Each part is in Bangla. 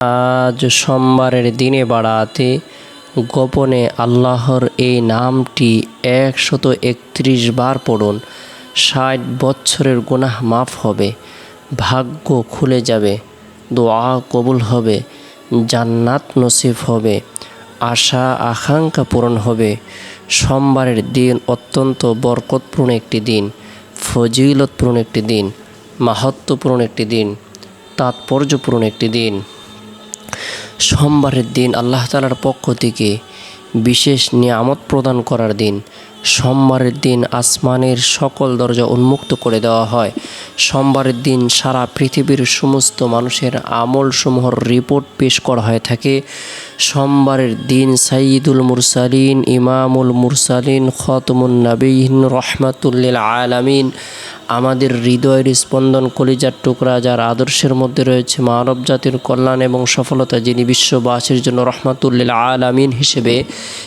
আজ সোমবারের দিনে বাড়াতে গোপনে আল্লাহর এই নামটি একশত একত্রিশ বার পড়ুন। ষাট বছরের গুনাহ মাফ হবে, ভাগ্য খুলে যাবে, দোয়া কবুল হবে, জান্নাত নসিব হবে, আশা আকাঙ্ক্ষা পূরণ হবে। সোমবারের দিন অত্যন্ত বরকতপূর্ণ একটি দিন, ফজিলতপূর্ণ একটি দিন মাহাত্মপূর্ণ একটি দিন, তাৎপর্যপূর্ণ একটি দিন। সোমবারের দিন আল্লাহ তালার পক্ষ থেকে বিশেষ নিয়ামত প্রদান করার দিন সোমবারের দিন আসমানের সকল দরজা উন্মুক্ত করে দেওয়া হয়। সোমবারের দিন সারা পৃথিবীর সমস্ত মানুষের আমলসমূহর রিপোর্ট পেশ করা হয়ে থাকে। সোমবারের দিন সাইদুল মুরসালিন, ইমামুল মুরসালিন, খতমুন নবীন, রহমাতুল্লিল আলামিন। আমাদের হৃদয়ের স্পন্দন কলিজার টুকরা যার আদর্শের মধ্যে রয়েছে মানব জাতির কল্যাণ এবং সফলতা, যিনি বিশ্ববাসীর জন্য রহমাতুল্লিল আলামিন হিসেবে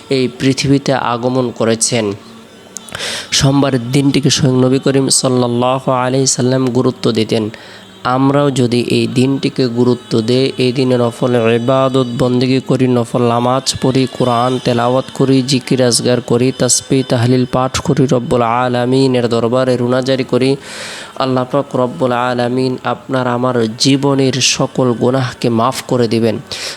এই পৃথিবীতে আগমন করেছেন। সোমবারের দিনটিকে স্বয়ং নবী করিম সাল্লাহ আলি সাল্লাম গুরুত্ব দিতেন। আমরাও যদি এই দিনটিকে গুরুত্ব দেই, এই দিনে নফল ইবাদত, বন্দিগি করি, নফল নামাজ পড়ি, কোরআন তেলাওয়াত করি, জিকির আজগার করি তাসপি তাহলিল পাঠ করি, রব্বুল আলমিনের দরবারে রুনাজারি করি, আল্লাহ পাক রব্বুল আলমিন আপনার আমার জীবনের সকল গুনাহকে মাফ করে দিবেন।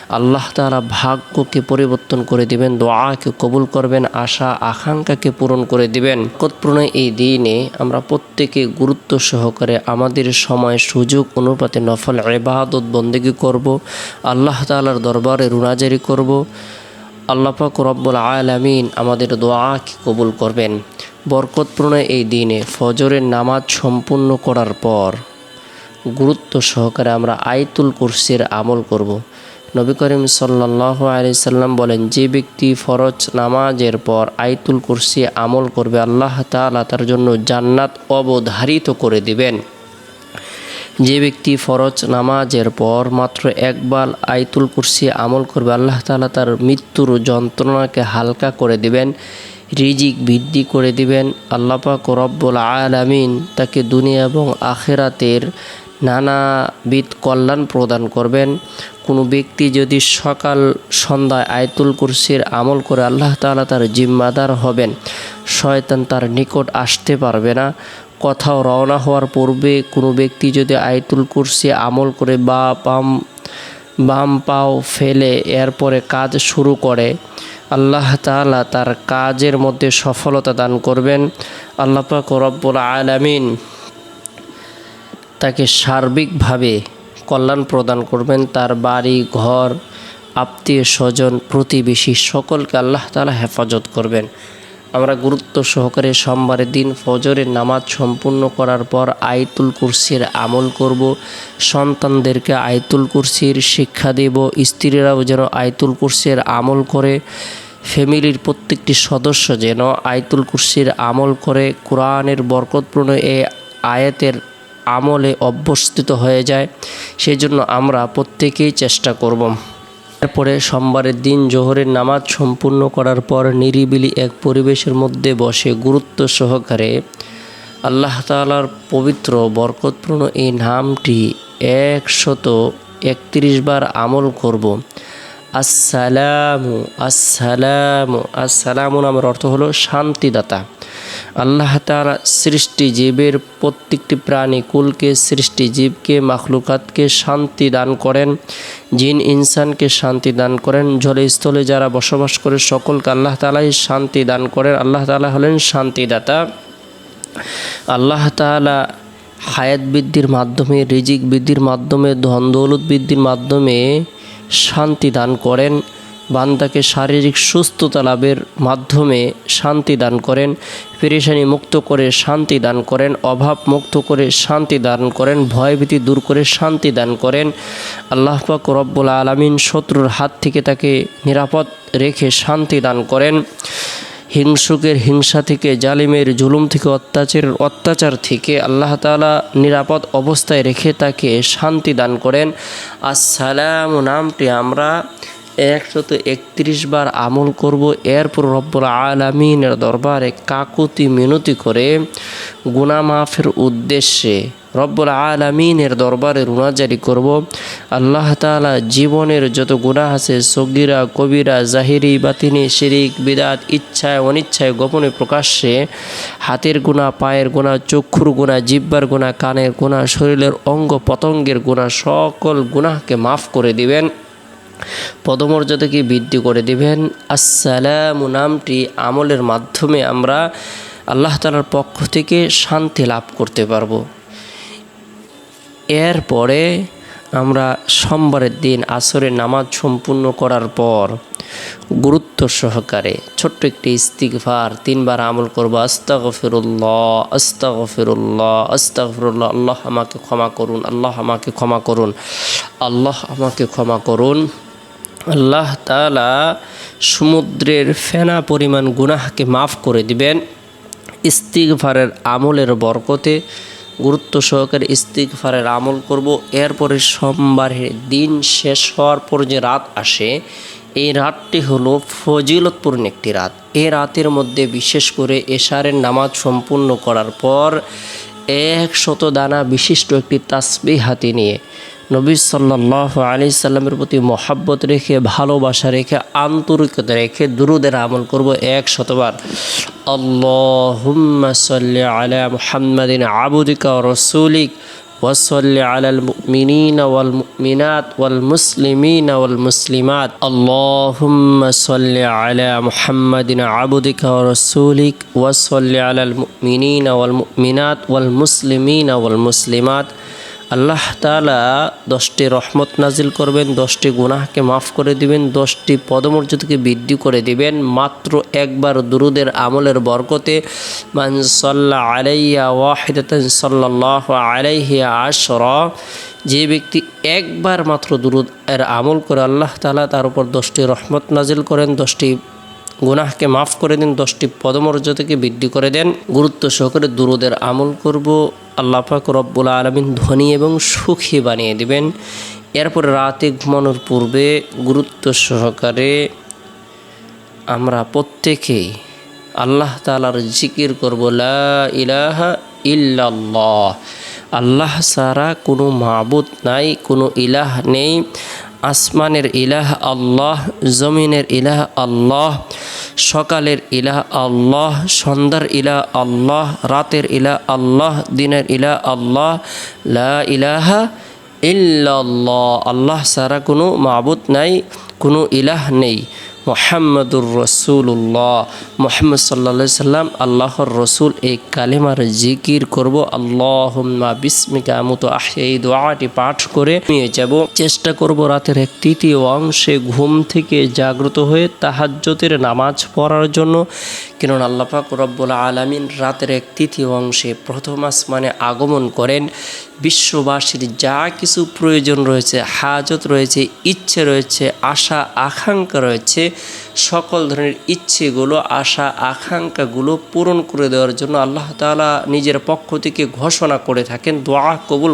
আল্লাহ তালা ভাগ্যকে পরিবর্তন করে দিবেন, দোয়াকে কবুল করবেন, আশা, আকাঙ্ক্ষাকে পূরণ করে দিবেন। কতপূর্ণ এই দিনে আমরা প্রত্যেকে গুরুত্ব সহকারে আমাদের সময় সুযোগ অনুপাতে নফল এবাদত বন্দেগি করব, আল্লাহ তালার দরবারে রুনাজারি করব। আল্লাপাক রব্বুল আলামিন আমাদের দোয়াকে কবুল করবেন? বরকতপূর্ণ এই দিনে ফজরের নামাজ সম্পূর্ণ করার পর গুরুত্ব সহকারে আমরা আয়তুল কুরসির আমল করব। নবী করিম সাল্লাহ সাল্লাম বলেন, যে ব্যক্তি ফরজ নামাজের পর আয়তুল কুরসি আমল করবে, আল্লাহ তালা তার জন্য জান্নাত অবধারিত করে দিবেন। যে ব্যক্তি ফরজ নামাজের পর মাত্র একবার আইতুল কুরসি আমল করবে, আল্লাহ তালা তার মৃত্যুর যন্ত্রণাকে হালকা করে দিবেন, রিজিক বৃদ্ধি করে দিবেন। আল্লাপাক রব্বুল আলামিন তাকে দুনিয়া এবং আখেরাতের নানাবিধ কল্যাণ প্রদান করবেন। কোনো ব্যক্তি যদি সকাল সন্ধ্যায় আয়তুল কুরসির আমল করে আল্লাহ তালা তার জিম্মাদার হবেন, শয়তান তার নিকট আসতে পারবে না। কোথাও রওনা হওয়ার পূর্বে কোনো ব্যক্তি যদি আয়তুল কুরসি আমল করে বা পাম বাম পাও ফেলে এরপরে কাজ শুরু করে, আল্লাহ তালা তার কাজের মধ্যে সফলতা দান করবেন। আল্লাহ পাক রব্বুল আলামিন তাকে সার্বিকভাবে কল্যাণ প্রদান করবেন। তার বাড়ি, ঘর, আত্মীয় স্বজন, প্রতিবেশী সকলকে আল্লাহ তালা হেফাজত করবেন। আমরা গুরুত্ব সহকারে সোমবারের দিন ফজরের নামাজ সম্পূর্ণ করার পর আয়তুল কুরসির আমল করব। সন্তানদেরকে আয়তুল কুরসির শিক্ষা দেব। স্ত্রীরাও যেন আয়তুল কুরসির আমল করে। ফ্যামিলির প্রত্যেকটি সদস্য যেন আয়তুল কুরসির আমল করে। কোরআনের বরকতপূর্ণ এ আয়াতের আমলে অভ্যস্তিত হয়ে যায়, সেজন্য আমরা প্রত্যেকেই চেষ্টা করব। এরপরে সোমবারের দিন জোহরের নামাজ সম্পূর্ণ করার পর নিরিবিলি এক পরিবেশের মধ্যে বসে গুরুত্ব সহকারে আল্লাহ তালার পবিত্র বরকতপূর্ণ এই নামটি একশত একত্রিশ বার আমল করব। আসসালামু আসসালামু আসসালামু নামের অর্থ হলো শান্তিদাতা। আল্লাহ তালা সৃষ্টি জীবের প্রত্যেকটি প্রাণী, কুলকে সৃষ্টি জীবকে, মাখলুকাতকে শান্তি দান করেন, জিন, ইনসানকে শান্তি দান করেন জলে স্থলে যারা বসবাস করে সকলকে আল্লাহ তালাই শান্তি দান করেন। আল্লাহ তালা হলেন শান্তিদাতা। আল্লাহ তালা হায়াত বৃদ্ধির মাধ্যমে, রিজিক বৃদ্ধির মাধ্যমে, ধন দৌলত বৃদ্ধির মাধ্যমে শান্তি দান করেন। বান্দাকে শারীরিক সুস্থতা লাভের মাধ্যমে শান্তি দান করেন, পেরেশানি মুক্ত করে শান্তি দান করেন, অভাব মুক্ত করে শান্তি দান করেন, ভয়ভীতি দূর করে শান্তি দান করেন। আল্লাহ পাক রব্বুল আলমিন শত্রুর হাত থেকে তাকে নিরাপদ রেখে শান্তি দান করেন। হিংসুকের হিংসা থেকে, জালিমের জুলুম থেকে অত্যাচারের অত্যাচার থেকে আল্লাহ তালা নিরাপদ অবস্থায় রেখে তাকে শান্তি দান করেন। আসসালাম নামটি আমরা একশত একত্রিশ বার আমল করব। এরপর রব্বুল আলমিনের দরবারে কাকুতি মিনতি করে গুনা মাফের উদ্দেশ্যে রব্বুল আলমিনের দরবারে রুনাজারি করব। আল্লাহ তালা জীবনের যত গুনাহ আছে, সগিরা, কবিরা, জাহিরি, বাতিনি, শিরিক, বিদাত, ইচ্ছায়, অনিচ্ছায় গোপনে প্রকাশ্যে হাতের গুণা পায়ের গুণা চক্ষুর গুণা জিব্বার গুণা কানের গুণা শরীরের অঙ্গ পতঙ্গের গুণা সকল গুনাহকে মাফ করে দিবেন। পদমর্যাদাকে বৃদ্ধি করে দিবেন। আসসালামু নামটি আমলের মাধ্যমে আমরা আল্লাহ তালার পক্ষ থেকে শান্তি লাভ করতে পারব। এরপরে আমরা সোমবারের দিন আসরের নামাজ সম্পূর্ণ করার পর গুরুত্ব সহকারে ছোট্ট একটি ইস্তিগফার তিনবার আমল করব। আস্তাগফিরুল্লাহ আস্তাগফিরুল্লাহ আস্তাগফিরুল্লাহ, আল্লাহ আমাকে ক্ষমা করুন, আল্লাহ আমাকে ক্ষমা করুন, আল্লাহ আমাকে ক্ষমা করুন। আল্লাহ তালা সমুদ্রের ফেনা পরিমাণ গুনাহকে মাফ করে দিবেন। ইস্তিগফারের আমলের বরকতে গুরুত্ব সহকারে ইস্তিগফারের আমল করব। এরপরে সোমবারের দিন শেষ হওয়ার পর যে রাত আসে, এই রাতটি হলো ফজিলতপূর্ণ একটি রাত। এই রাতের মধ্যে বিশেষ করে এশারের নামাজ সম্পূর্ণ করার পর এক শত দানা বিশিষ্ট একটি তাসবি হাতে নিয়ে নবী সাল্লাহ আলি সাল্লামের প্রতি মহাব্বত রেখে ভালোবাসা রেখে আন্তরিকতা রেখে দুরুদের আমল করব এক শতবার আল্লাহুম্মা সাল্লি আলা মুহাম্মাদিন আবুদিকা ও রসুলিক وصل على المؤمنين والمؤمنات والمسلمين والمسلمات اللهم صل على محمد عبدك ورسولك وصل على المؤمنين والمؤمنات والمسلمين والمسلمات আল্লাহ তালা দশটি রহমত নাজিল করবেন, দশটি গুনাহকে মাফ করে দিবেন, দশটি পদমর্যাদাকে বৃদ্ধি করে দিবেন। মাত্র একবার দুরুদের আমলের বরকতে মান সাল্লাহ আলাইয়া ওয়াহিদাতান সাল্লাহ আলাইহিয়া আশরা, যে ব্যক্তি একবার মাত্র দুরুদ এর আমল করে আল্লাহ তালা তার উপর দশটি রহমত নাজিল করেন, দশটি গুনাহকে মাফ করে দিন, দশটি পদমর্যাদাকে বৃদ্ধি করে দেন। গুরুত্ব সহকারে দুরুদের আমল করব। আল্লাহ পাক রব্বুল আলমিন ধনী এবং সুখী বানিয়ে দিবেন। এরপর রাতে ঘুমানোর পূর্বে গুরুত্ব সহকারে আমরা প্রত্যেকেই আল্লাহ তালার জিকির করব, লা ইলাহা ইল্লাল্লাহ। আল্লাহ সারা কোনো মাবুদ নাই, কোনো ইলাহ নেই। আসমানের ইলাহ আল্লাহ, জমিনের ইলাহ আল্লাহ, সকালের ইলাহ আল্লাহ, সন্ধ্যার ইলাহ আল্লাহ, রাতের ইলাহ আল্লাহ, দিনের ইলাহ আল্লাহ, লা ইলাহা ইল্লাল্লাহ। আল্লাহ সারা কোনো মাবুদ নাই, কোনো ইলাহ নেই। মোহাম্মদুর রসুল্লাহ মোহাম্মদ সাল্লা সাল্লাম, আল্লাহর রসুল, এই কালেমার জিকির করব। আল্লাহম্মা বিস্মিকা মতো এই দোয়াটি পাঠ করে নিয়ে যাব। চেষ্টা করব রাতের এক তৃতীয় অংশে ঘুম থেকে জাগ্রত হয়ে তাহাজ্যতের নামাজ পড়ার জন্য। কেননা আল্লাপাক রব্বুল আলমিন রাতের এক তৃতীয় অংশে প্রথম আসমানে আগমন করেন। বিশ্ববাসীর যা কিছু প্রয়োজন রয়েছে, হাজত রয়েছে, ইচ্ছে রয়েছে, আশা, আকাঙ্ক্ষা রয়েছে, সকল ধরনের ইচ্ছেগুলো, আশা, আকাঙ্ক্ষাগুলো পূরণ করে দেওয়ার জন্য আল্লাহ তালা নিজের পক্ষ থেকে ঘোষণা করে থাকেন, দোয়া কবুল